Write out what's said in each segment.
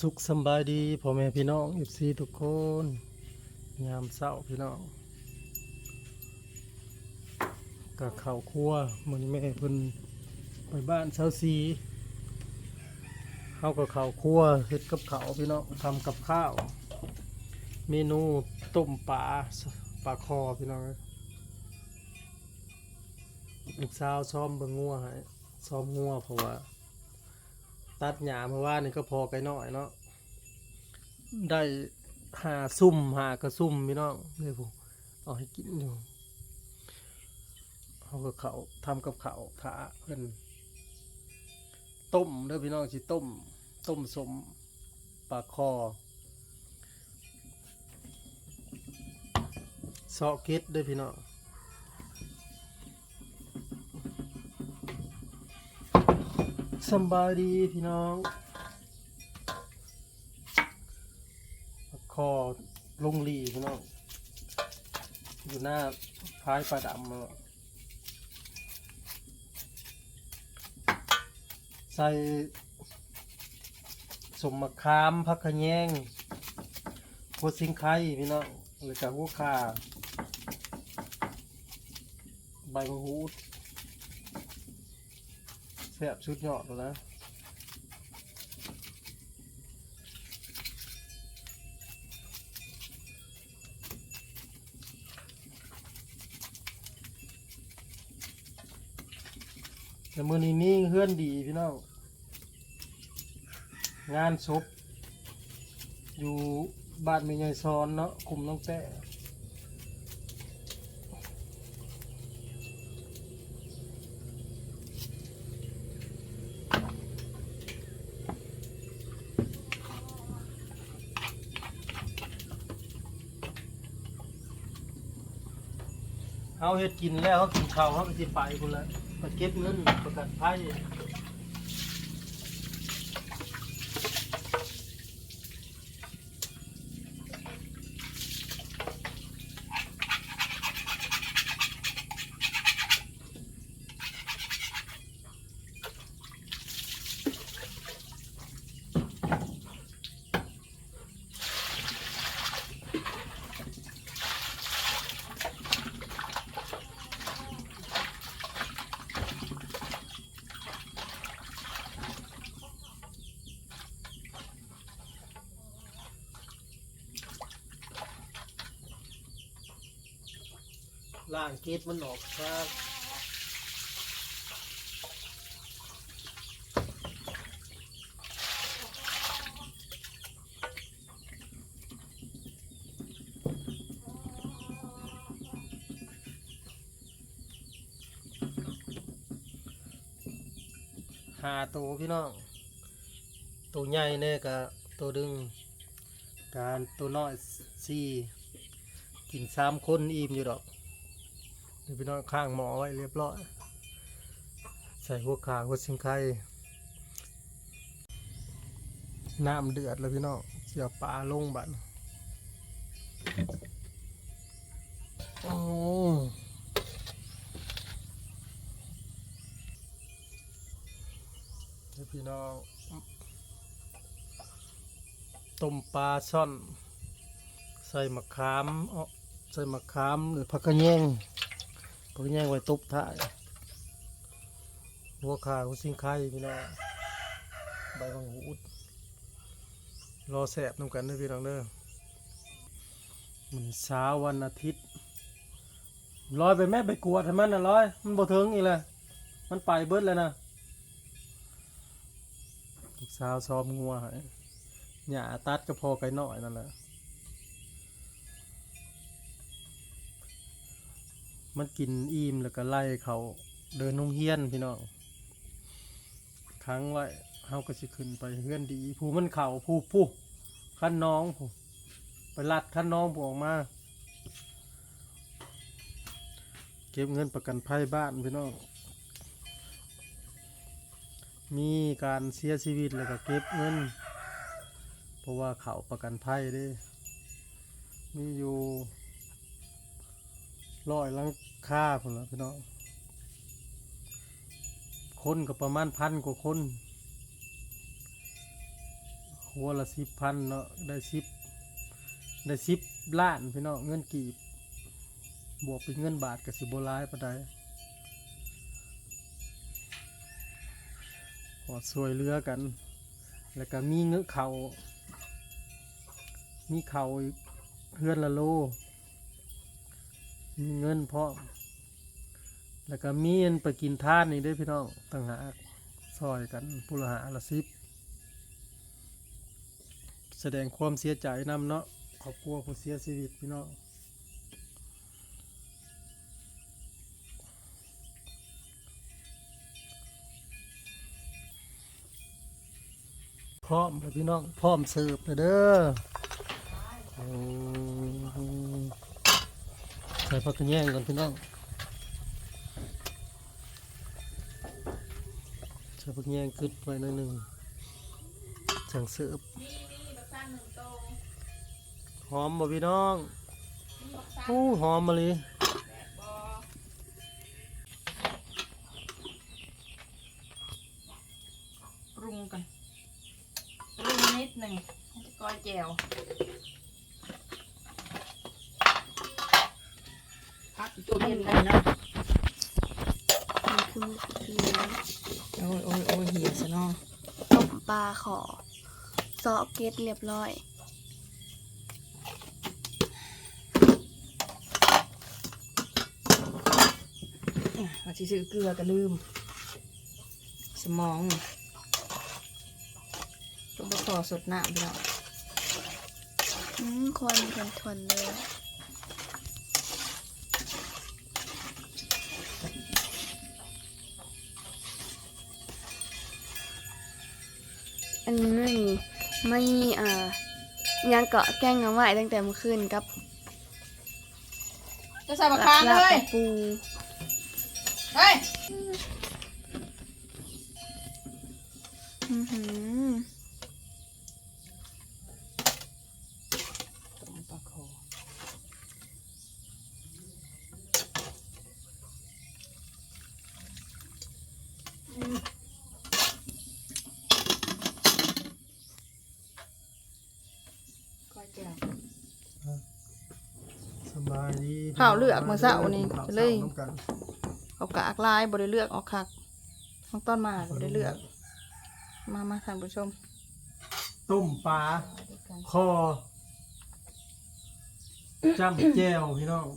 สุขสบายดีพ่อแม่พี่น้องเอฟซีทุกคนยามเศร้าพี่น้องกับข้าวครัวมันแม่เพิ่นไปบ้านเช้าซีเข้ากับข้าวครัวเฮ็ดกับข้าวพี่น้องทำกับข้าว เมนูต้มปลาปลาคอพี่น้องลูกสาวซ้อมเบิ่งงัวให้ซ้อมงัวเพราะว่า ตัดหญ้าเมื่อวานนี่ก็พอไกลน้อยเนาะได้หาซุ่มหากระซุ่มพี่น้องเลยผมเอาให้กินอยู่เอากับเขาทำกับเขาถาเพิ่นต้มเด้อพี่น้องสิต้ม ต้มสมปลาคอซอเก็ดเด้อพี่น้อง สำบายดีพี่น้อง คอลงหลีพี่น้อง อยู่หน้าพายปลาดำมาใส่สมมะขามพักขะแยงหัวสิงไข่พี่น้องแล้วก็หัวขาใบมะฮูด ซ่บชุดยอดแล้วนะแต่มือนี้นี่งเฮื่อนดีพี่น้องงานศพอยู่บ้านเมียายซอนเนาะคุมน้องแต่ เขาเฮ็ดกินแล้วเขากินข้าวเขาก็สิไปคนละไปเก็บเงินประกันภัย ล่างเกตมันออกครับหาตัวพี่น้องตัวใหญ่เนี่ยกับตัวดึง การตัวน้อยสี่กินสามคนอิ่มอยู่ดอก เดี๋ยวพี่น้องข้างหมอไว้เรียบร้อย ใส่หัวขาหัวสิงไข่น้ำเดือดแล้วพี่น้องเสียปลาลงบัดโอ้เดี๋ยวพี่น้องต้มปลาช่อน ใส่มะขามใส่มะขามหรือผักกระแยง ก็แย่งไว้ตุบถ่ายหัวขาหัวสิงไข่พี่น้องใบบางหูดรอแสบน้ำกันเด้วยพี่น้องเด้อมันเช้าวันอาทิตย์ลอยไปแม่ไปกวดให้มันนะลอย มันบ่ถึงอีกเลยมันไปเบิดเลยนะลูกสาวซ้อมงัวห้หญ้าตัดก็พอไกลหน่อยนั่นแหละ มันกินอิ่มแล้วก็ไล่เขาเดินนงเฮียนพี่น้องค้างไว้เฮาก็สิขึ้นไปเฮือนดีผู้มันเข่าผู้ผู้ขั้นน้องผู้ไปลัดขั้นน้องผู้ออกมา เก็บเงินประกันภัยบ้านพี่น้องมีการเสียชีวิตแล้วก็เก็บเงิน เพราะว่าเขาประกันภัยด้มีอยู่ ร้อยหลังค่าพุ่นละพี่น้องคนก็ประมาณพันกว่าคนคหัวละสิบพันเนาะได้สิบได้สิบล้านพี่น้องเงินกีบบวกเป็นเงินบาทกับสิบโบรายปานใดขอช่วยเหลือกัน แล้วก็มีเงื้อเขามีเขาเพื่อนละโล มีเงินพร้อมแล้วก็มีอันไปกินทานนี่ด้วยพี่น้องต่างหากซอยกันปุระหาละสิบแสดงความเสียใจนำเนาะขอบครัวผู้เสียชีวิตพี่น้องพร้อมเลยพี่น้องพร้อมเสิร์ฟเลยเด้อ ส่ผักแยงก่อนพี่น้องใส่ผักแยงขึ้นไปหน่อยหนึ่งจังเสิร์ฟหอมบ่พี่น้องโอ้หอมมาเลยปรุงกันปรุงนิดหนึ่งให้จะก้อยแจว พักอยู่ตู้เย็นเลยเนาะมันคือมือถือโอ้ยโอ้ยโอ้ยเหี่ยซะเนาะต้มปลาขอซอเกตเรียบร้อยมาสิซื้อเกลือก็ลืม สมองต้องไปขอสดน้ำพี่น้องอืมคนกันทวนเลย อันนี้ไม่ไม่อ่ายังเกาะแกล้งน้ำไหวตั้งแต่เมื่อคืนกับจะใส่มะขามลาบเลยกับปูเฮ้ย อื้อหือ ต้มปลาโคก้อยแจว สบายดี ข้าวเลือกมื้อเช้านี่ข้าวเลยช้าน้ำกันเอากากลายบริเลือกเอาคักต้องต้นมาบริเลือก มามาท่านผู้ชม ต้มปลาคอจ้ำแจ่วพี่น้อง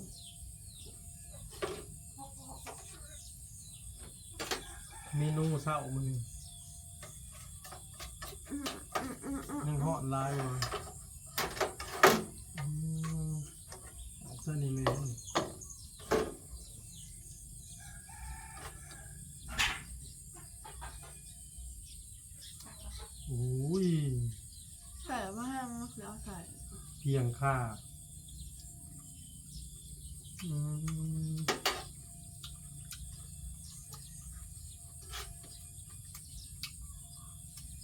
เมนูเช้ามันนี่ยังหอดลายอยู่อืม เส้นนี้เลยโอ้ยใส่มากแล้วใส่เพียงค่าอืม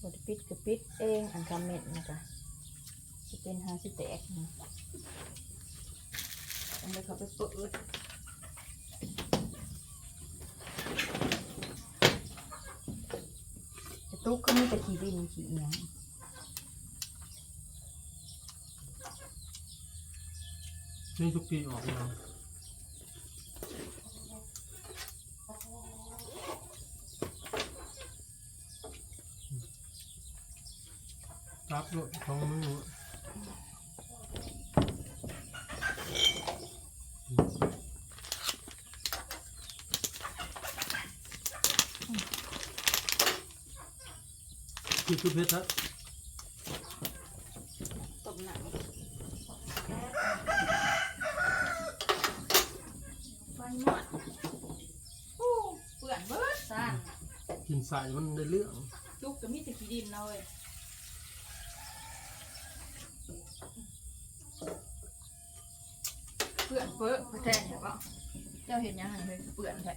บริปิดกับปิดเองอันคอมเมนต์นะจ๊ะจะเป็นฮาสิแตกนะ ต้องไปเขาไปเปิดตุ๊กเขามีแต่ขี่บินขี่เอียงนี่ทุกปีออกแล้วตับรถท้องมือ คือคือเพชรฮะตบหนังไฟหมดโอ้เปื่อนเบิดซ่านกินใส่มันได้เรื่องจุกก็มีแต่ขี้ดินเอาเว้ยเปื่อนเปื้อแท้เนี่ยเปล่าเจ้าเห็นยังไงเลยเปื่อนแท้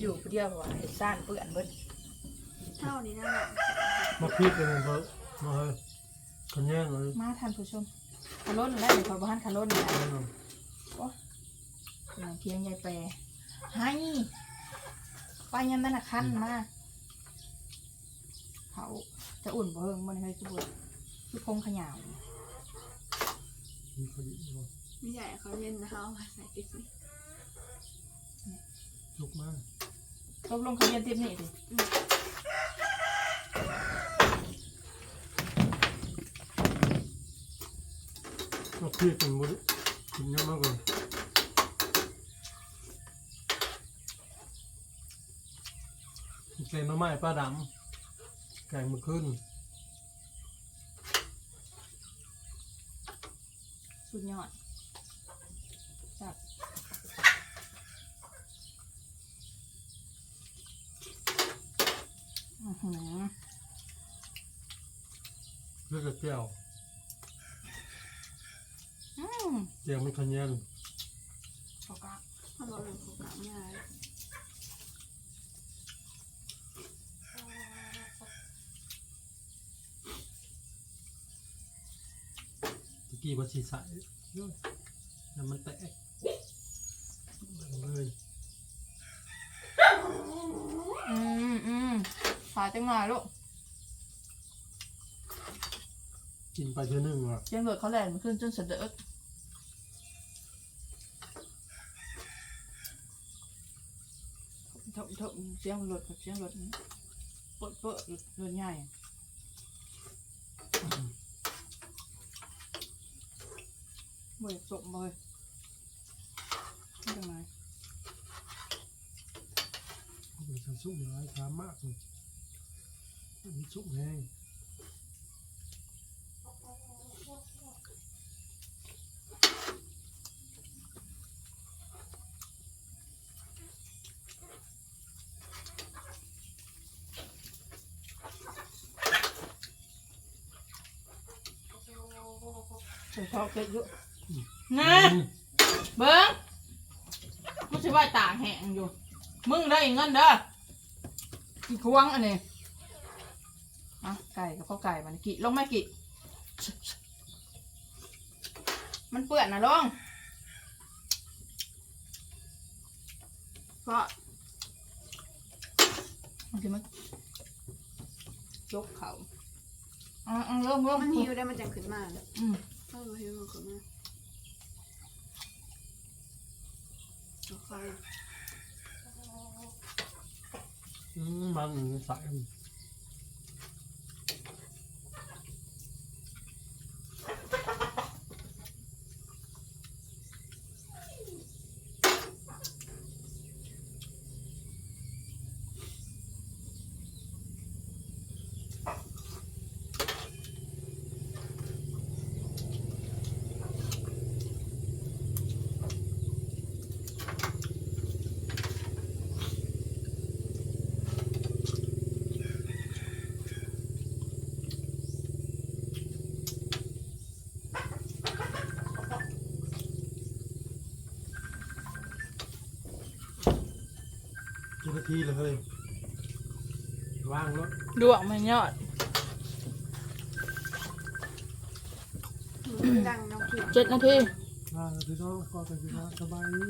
อยู่ผู้เดียวว่าเห็นซ่านเปื่อนเบิดเท่านี้นั่นแหละ มาพริกเลยมันเพิ่มมาเฮ้ยขันแย่งเลยมาท่านผู้ชมขาล้นแล้วเดี๋ยวพอบ้านขาล้นแล้วแน่นอนอย่างเพียงยายแปรให้ไปยังนั่นน่ะคันมาเขาจะอุ่นบ่เฮิงมันเคยจะบุดคงขยาวมีเขาดีบ่ไม่ใหญ่เขาเล่นนะคะเอามาใส่ติ๊กนี่ลุกมากตกลงเขาเรียนเต็มนี่ดิ ก็เครียดกันหมดกินเยอะมากเลยแกงหน้ำไม้ป้าดำแกงมือขึ้น สุดยอดจับอื้อหือเลือดกับแก้ว อื มแก้วไม่ขยันเขาก็ถ้าเราเล่นโคกะไม่ได้ตะกี้ว่าสีใสแล้วมันแตกเลยอืมอืมขาจังหน่อยลูกกินไปเท่านึงว่ะเจียงเบิดเขาแหลมันขึ้นจนเสด็จบทบเสียงรถเสียงรถเปิดเปิดรถรถใหญ่เบิดจบเลยจังไงมันจะสุกร้ายช้ามากเลยมันสุกแห้ง เดี๋ยวชอบเก็บเยอะนะเบิ้งมันสิว่าตากแห้งอยู่ มึงได้เงินเด้อกี่ควงอันนี้อะไก่กับข้าวไก่มันกี่ลงไหมกี่มันเปื่อนนะลงเพราะมันสิมันยกเขาอะอะลงลงมันหิวได้มันจังขึ้นมาอืม ถ้าเราหิวมันขึ้นมาเอาไฟ อืมมันใส ทีเลยว่างรถดวงมันยอดมันดังน้องขีดเจ็ดนาทีอ่าพี่น้องก็ไปพี่น้องสบายดี